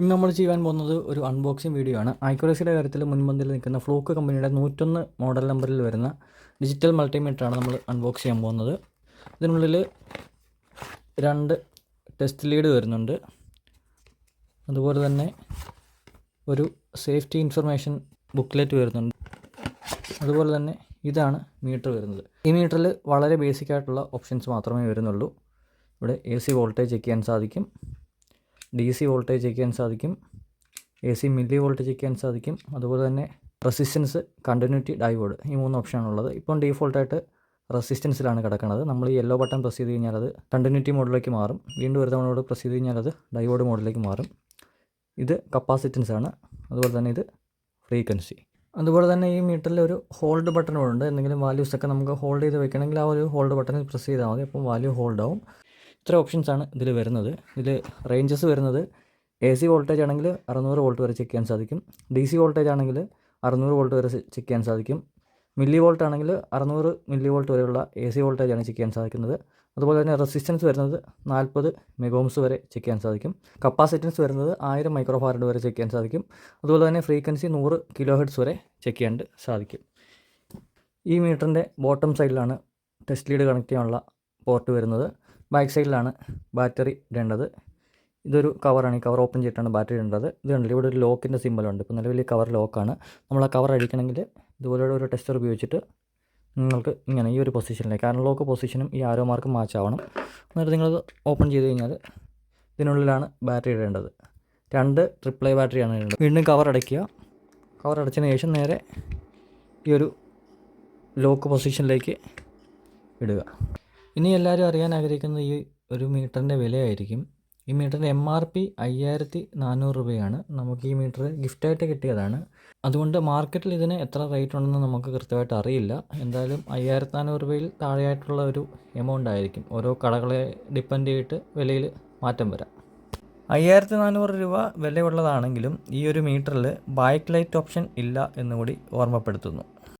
ഇന്ന് നമ്മൾ ചെയ്യാൻ പോകുന്നത് ഒരു അൺബോക്സിങ് വീഡിയോ ആണ്. ഐക്യുറസിയുടെ കാര്യത്തിൽ മുൻപന്തിൽ നിൽക്കുന്ന ഫ്ലൂക്ക് കമ്പനിയുടെ നൂറ്റൊന്ന് മോഡൽ നമ്പറിൽ വരുന്ന ഡിജിറ്റൽ മൾട്ടിമീറ്റർ ആണ് നമ്മൾ അൺബോക്സ് ചെയ്യാൻ പോകുന്നത്. ഇതിനുള്ളിൽ രണ്ട് ടെസ്റ്റ് ലീഡ് വരുന്നുണ്ട്. അതുപോലെ തന്നെ ഒരു സേഫ്റ്റി ഇൻഫർമേഷൻ ബുക്ക്ലെറ്റ് വരുന്നുണ്ട്. അതുപോലെ തന്നെ ഇതാണ് മീറ്റർ വരുന്നത്. ഈ മീറ്ററിൽ വളരെ ബേസിക് ആയിട്ടുള്ള ഓപ്ഷൻസ് മാത്രമേ വരുന്നുള്ളൂ. ഇവിടെ എ സി വോൾട്ടേജ് ചെക്ക് ചെയ്യാൻ സാധിക്കും. ഡി സി വോൾട്ടേജ് ചെക്ക് സാധിക്കും. A C milli voltage check സാധിക്കും. അതുപോലെ തന്നെ റെസിസ്റ്റൻസ് കണ്ടിന്യൂറ്റി ഡൈവോഡ് ഈ മൂന്ന് ഓപ്ഷനാണുള്ളത് ഇപ്പം ഡീഫോൾട്ടായിട്ട് റെസിസ്റ്റൻസിലാണ് കിടക്കുന്നത്. നമ്മൾ ഈ യെല്ലോ ബട്ടൺ പ്രസ് ചെയ്ത് കഴിഞ്ഞാൽ അത് കണ്ടിന്യൂറ്റി മോഡിലേക്ക് മാറും. വീണ്ടും ഒരു തവണയോട് പ്രസ് ചെയ്ത് കഴിഞ്ഞാൽ അത് ഡൈവോഡ് മോഡിലേക്ക് മാറും. ഇത് കപ്പാസിറ്റൻസ് ആണ്. അതുപോലെ തന്നെ ഇത് ഫ്രീക്വൻസി അതുപോലെ തന്നെ ഈ മീറ്ററിൽ ഒരു ഹോൾഡ് ബട്ടൺ ഉണ്ട്. എന്തെങ്കിലും വാല്യൂസ് ഒക്കെ നമുക്ക് ഹോൾഡ് ചെയ്ത് വെക്കണമെങ്കിൽ ആ ഒരു ഹോൾഡ് ബട്ടണിൽ പ്രസ് ചെയ്താൽ മതി. അപ്പം വാല്യൂ ഹോൾഡ് ആവും. ഇത്ര ഓപ്ഷൻസ് ആണ് ഇതിൽ വരുന്നത്. ഇതിൽ റേഞ്ചസ് വരുന്നത് എ സി വോൾട്ടേജ് ആണെങ്കിൽ അറുന്നൂറ് വോൾട്ട് വരെ ചെക്ക് ചെയ്യാൻ സാധിക്കും. ഡി സി വോൾട്ടേജ് ആണെങ്കിൽ അറുന്നൂറ് വോൾട്ട് വരെ ചെക്ക് ചെയ്യാൻ സാധിക്കും. മില്ലി വോൾട്ട് ആണെങ്കിൽ അറുന്നൂറ് മില്ലി വോൾട്ട് വരെയുള്ള എ സി വോൾട്ടേജ് ആണ് ചെക്ക് ചെയ്യാൻ സാധിക്കുന്നത്. അതുപോലെ തന്നെ റെസിസ്റ്റൻസ് വരുന്നത് നാൽപ്പത് മെഗോംസ് വരെ ചെക്ക് ചെയ്യാൻ സാധിക്കും. കപ്പാസിറ്റൻസ് വരുന്നത് ആയിരം മൈക്രോ ഫാരഡ് വരെ ചെക്ക് ചെയ്യാൻ സാധിക്കും. അതുപോലെ തന്നെ ഫ്രീക്വൻസി നൂറ് കിലോ ഹെഡ്സ് വരെ ചെക്ക് ചെയ്യാൻ സാധിക്കും. ഈ മീറ്ററിന്റെ ബോട്ടം സൈഡിലാണ് ടെസ്റ്റ് ലീഡ് കണക്ട് ചെയ്യാനുള്ള പോർട്ട് വരുന്നത്. ബാക്ക് സൈഡിലാണ് ബാറ്ററി ഇടേണ്ടത്. ഇതൊരു കവറാണ് ഈ കവർ ഓപ്പൺ ചെയ്തിട്ടാണ് ബാറ്ററി ഇടേണ്ടത്. ഇത് കണ്ടില്ല? ഇവിടെ ഒരു ലോക്കിന്റെ സിമ്പലുണ്ട് ഇപ്പോൾ നിലവിൽ കവർ ലോക്കാണ് നമ്മൾ ആ കവർ അഴിക്കണമെങ്കിൽ ഇതുപോലെയുള്ള ഒരു ടെസ്റ്റർ ഉപയോഗിച്ചിട്ട് നിങ്ങൾക്ക് ഇങ്ങനെ ഈ ഒരു പൊസിഷനിലേക്ക് കാരണം ലോക്ക് പൊസിഷനും ഈ ആരോ മാർക്കും മാച്ച് ആവണം. എന്നിട്ട് നിങ്ങളത് ഓപ്പൺ ചെയ്ത് കഴിഞ്ഞാൽ ഇതിനുള്ളിലാണ് ബാറ്ററി ഇടേണ്ടത്. രണ്ട് ട്രിപ്പിൾ ഐ ബാറ്ററിയാണ് ഇടേണ്ടത്. വീണ്ടും കവർ അടയ്ക്കുക. കവർ അടച്ചതിന് ശേഷം നേരെ ഈ ഒരു ലോക്ക് പൊസിഷനിലേക്ക് ഇടുക. ഇനി എല്ലാവരും അറിയാൻ ആഗ്രഹിക്കുന്നത് ഈ ഒരു മീറ്ററിന്റെ വിലയായിരിക്കും. ഈ മീറ്ററിന്റെ എം ആർ പി അയ്യായിരത്തി നാനൂറ് രൂപയാണ്. നമുക്ക് ഈ മീറ്റർ ഗിഫ്റ്റായിട്ട് കിട്ടിയതാണ്. അതുകൊണ്ട് മാർക്കറ്റിൽ ഇതിന് എത്ര റേറ്റ് ഉണ്ടെന്ന് നമുക്ക് കൃത്യമായിട്ട് അറിയില്ല. എന്തായാലും അയ്യായിരത്തി നാനൂറ് രൂപയിൽ താഴെയായിട്ടുള്ള ഒരു എമൗണ്ട് ആയിരിക്കും. ഓരോ കടകളെ ഡിപ്പെൻഡ് ചെയ്തിട്ട് വിലയിൽ മാറ്റം വരാം. അയ്യായിരത്തി നാനൂറ് രൂപ വിലയുള്ളതാണെങ്കിലും ഈ ഒരു മീറ്ററിൽ ബൈക്ക് ലൈറ്റ് ഓപ്ഷൻ ഇല്ല എന്നുകൂടി ഓർമ്മപ്പെടുത്തുന്നു.